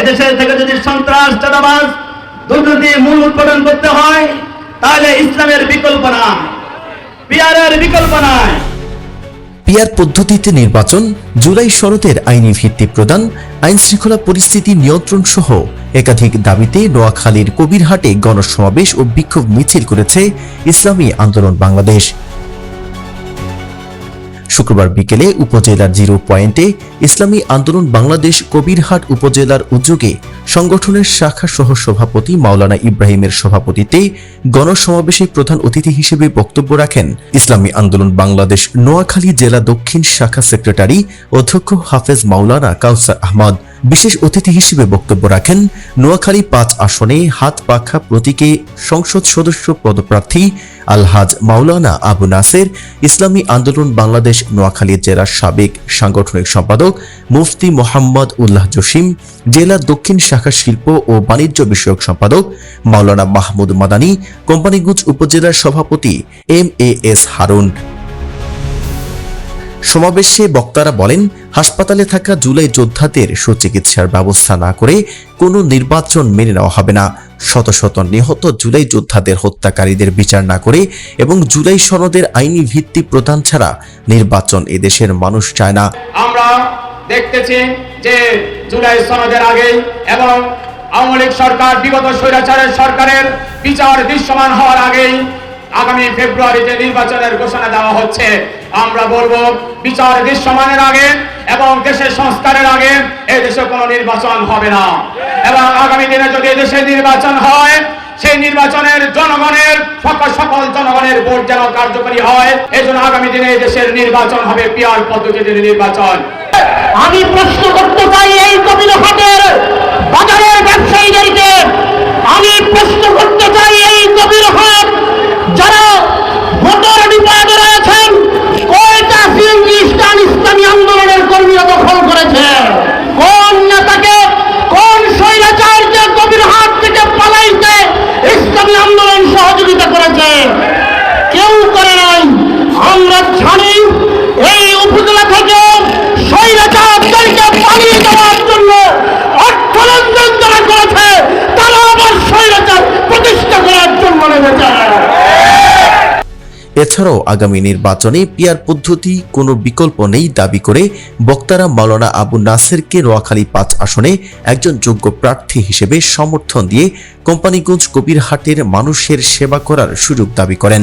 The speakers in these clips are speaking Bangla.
এদেশের থেকে যদি সন্ত্রাস, চাঁদাবাজ দুর্নীতি মূল উৎপাদন করতে হয়, তাহলে ইসলামের বিকল্প নাই। পিয়ারের বিকল্প নাই। পিয়ার পদ্ধতিতে নির্বাচন, জুলাই শরতের আইনি ভিত্তি প্রদান আইন শৃঙ্খলা পরিস্থিতি নিয়ন্ত্রণ সহ একাধিক দাবিতে নোয়াখালীর কবিরহাটে গণসমাবেশ ও বিক্ষোভ মিছিল করেছে ইসলামী আন্দোলন বাংলাদেশ। শুক্রবার বিকেলে উপজেলার জিরো পয়েন্টে ইসলামী আন্দোলন বাংলাদেশ কবিরহাট উপজেলার উদ্যোগে সংগঠনের শাখা সহ সভাপতি মাওলানা ইব্রাহিমের সভাপতিতে গণসমাবেশে প্রধান অতিথি হিসেবে বক্তব্য রাখেন ইসলামী আন্দোলন বাংলাদেশ নোয়াখালী জেলা দক্ষিণ শাখা সেক্রেটারি অধ্যক্ষ হাফেজ মাওলানা কাউসার আহমদ। বিশেষ অতিথি হিসেবে বক্তব্য রাখেন নোয়াখালী পাঁচ আসনে হাত পাখা প্রতীকে সংসদ সদস্য পদপ্রার্থী আলহাজ মাওলানা আবু নাসের, ইসলামী আন্দোলন বাংলাদেশ নোয়াখালী জেলার সাবেক সাংগঠনিক সম্পাদক মুফতি মোহাম্মদ উল্লাহ জসিম, জেলা দক্ষিণ শাখা শিল্প ও বাণিজ্য বিষয়ক সম্পাদক মাওলানা মাহমুদ মাদানী কোম্পানিগঞ্জ উপজেলার সভাপতি এম এ এস হারুন। সমাবেশে বক্তারা বলেন, হাসপাতালে থাকা জুলাই যোদ্ধাদের সুচিকিৎসার ব্যবস্থা না করে কোনো নির্বাচন মেনে নেওয়া হবে না। শত শত নিহত জুলাই যোদ্ধাদের হত্যাকারীদের বিচার না করে এবং জুলাই সনদের আইনি ভিত্তি প্রদান ছাড়া নির্বাচন এদেশের মানুষ চায় না। আমরা দেখতেছি যে জুলাই সনদের আগে এবং আওয়ামী লীগ সরকার, বিগত স্বৈরাচারের সরকারের বিচার দৃশ্যমান হওয়ার আগেই আগামী ফেব্রুয়ারিতে নির্বাচনের ঘোষণা দেওয়া হচ্ছে। আমরা বলব, বিচার দৃশ্যমানের আগে এবং দেশের সংস্কারের আগে এই দেশে কোনো নির্বাচন হবে না। এবং আগামী দিনে যদি দেশে নির্বাচন হয়, সেই নির্বাচনের জনগণের, সকল সকল জনগণের ভোট যেন কার্যকরী হয় এই জন্য আগামী দিনে এই দেশের নির্বাচন হবে পিয়ার পদ্ধতিতে নির্বাচন। আমি প্রশ্ন করতে চাই এই কবিরহাটের বাজারের ব্যবসায়ীদেরকে আমি প্রশ্ন করতে চাই এই কবিরহাট যারা ভোটার বিপাকে রয়েছেন কয়টা সিএনজি স্টান ইসলামী আন্দোলনের কর্মীরা দখল করেছে কোন নেতাকে কোন স্বৈরাচারকে কবিরহাট থেকে পালাইতে ইসলামী আন্দোলন সহযোগিতা করেছে কেউ করে নাই আমরা জানি এই উপজেলা থেকে স্বৈরাচারদেরকে পালিয়ে যাওয়ার জন্য অর্থ লেনদেন যারা করেছে তারা আবার স্বৈরাচার প্রতিষ্ঠা করার জন্য নেমেছে এছাড়াও আগামী নির্বাচনে পিয়ার পদ্ধতি কোনো বিকল্প নেই দাবি করে বক্তারা মাওলানা আবু নাসেরকে নোয়াখালী পাঁচ আসনে একজন যোগ্য প্রার্থী হিসেবে সমর্থন দিয়ে কোম্পানিগঞ্জ কবিরহাটের মানুষের সেবা করার সুযোগ দাবি করেন।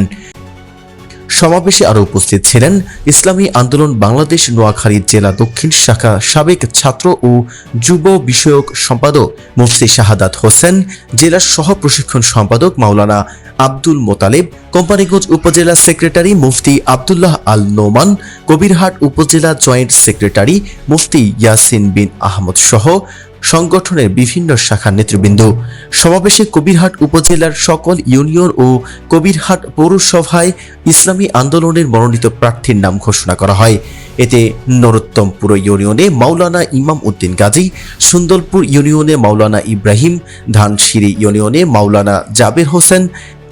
সমাবেশে আরও উপস্থিত ছিলেন ইসলামী আন্দোলন বাংলাদেশ নোয়াখালী জেলা দক্ষিণ শাখা সাবেক ছাত্র ও যুব বিষয়ক সম্পাদক মুফতি শাহাদাত হোসেন জেলার সহ প্রশিক্ষণ সম্পাদক মাওলানা আব্দুল মোতালেব, কোম্পানিগঞ্জ উপজেলা সেক্রেটারি মুফতি আবদুল্লাহ আল নোমান, কবিরহাট উপজেলা জয়েন্ট সেক্রেটারি মুফতি ইয়াসিন বিন আহমদ সহ সংগঠনের বিভিন্ন শাখার নেতৃবৃন্দ। সমাবেশে কবিরহাট উপজেলার সকল ইউনিয়ন ও কবিরহাট পৌরসভায় ইসলামী আন্দোলনের মনোনীত প্রার্থীর নাম ঘোষণা করা হয়। এতে নরোত্তমপুর ইউনিয়নে মাওলানা ইমাম উদ্দিন গাজী, সুন্দরপুর ইউনিয়নে মাওলানা ইব্রাহিম, ধানসিঁড়ি ইউনিয়নে মাওলানা জাবের হোসেন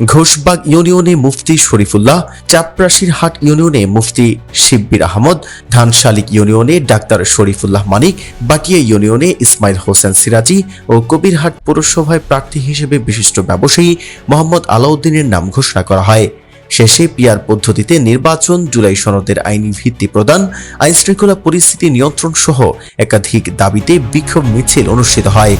ঘোষবাগ ইউনিয়নে মুফতি শরীফুল্লাহ চাপরাশির হাট ইউনিয়নে মুফতি শিব্বির আহমদ, ধানশালিক ইউনিয়নে ডাক্তার শরীফুল্লাহ মানিক, বাটিয়া ইউনিয়নে ইসমাইল হোসেন সিরাজি ও কবিরহাট পৌরসভায় প্রার্থী হিসেবে বিশিষ্ট ব্যবসায়ী মোহাম্মদ আলাউদ্দিনের নাম ঘোষণা করা হয়। শেষে পিয়ার পদ্ধতিতে নির্বাচন, জুলাই সনদের আইনি ভিত্তি প্রদান, আইনশৃঙ্খলা পরিস্থিতি নিয়ন্ত্রণ সহ একাধিক দাবিতে বিক্ষোভ মিছিল অনুষ্ঠিত হয়।